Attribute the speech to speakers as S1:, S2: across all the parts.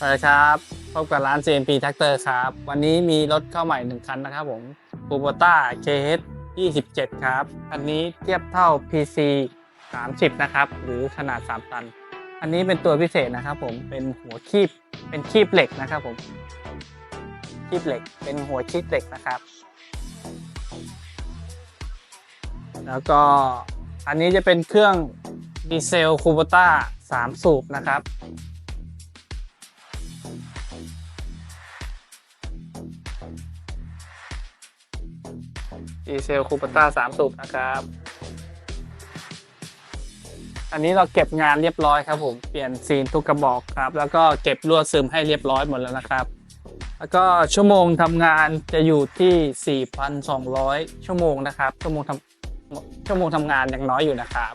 S1: สวัสดีครับพบกับร้าน CMP Tractor ครับ วันนี้มีรถเข้าใหม่หนึ่งคันนะครับผม Kubota KH 27 ครับ อันนี้เทียบเท่า PC 30 นะครับ หรือขนาด 3 ตัน อันนี้เป็นตัวพิเศษนะครับผมเป็นหัวคีบเป็นคีบเหล็กนะครับผมคีบเหล็กเป็นหัวคีบเหล็กนะครับ แล้วก็อันนี้จะเป็นเครื่องดีเซล Kubota 3สูบนะครับ ดีเซลคูปต้าสามสูบนะครับ อันนี้เราเก็บงานเรียบร้อยครับผม เปลี่ยนซีนทุกกระบอกครับ แล้วก็เก็บลวดซึมให้เรียบร้อยหมดแล้วนะครับ แล้วก็ชั่วโมงทำงานจะอยู่ที่ 4,200 ชั่วโมงนะครับ ชั่วโมงทำชั่วโมงทำงานยังน้อยอยู่นะครับ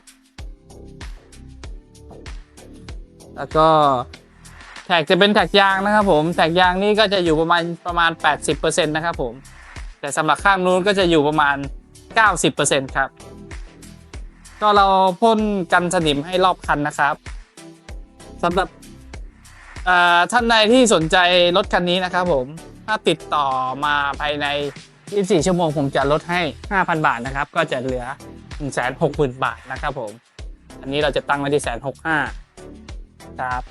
S1: แล้วก็ แท็กจะเป็นแท็กยางนะครับผมแท็กยางนี่ก็จะอยู่ประมาณประมาณ 80%นะครับผม แต่สำหรับข้างนู้นก็จะอยู่ประมาณ 90%ครับ ก็เราพ่นกันสนิมให้รอบคันนะครับสำหรับท่านใดที่สนใจรถคันนี้นะครับผมถ้าติดต่อมาภายใน 24 ชั่วโมงผมจะลดให้ 5,000 บาทนะครับ ก็จะเหลือ 160,000 บาทนะครับผม อันนี้เราจะตั้งไว้ที่165,000ครับ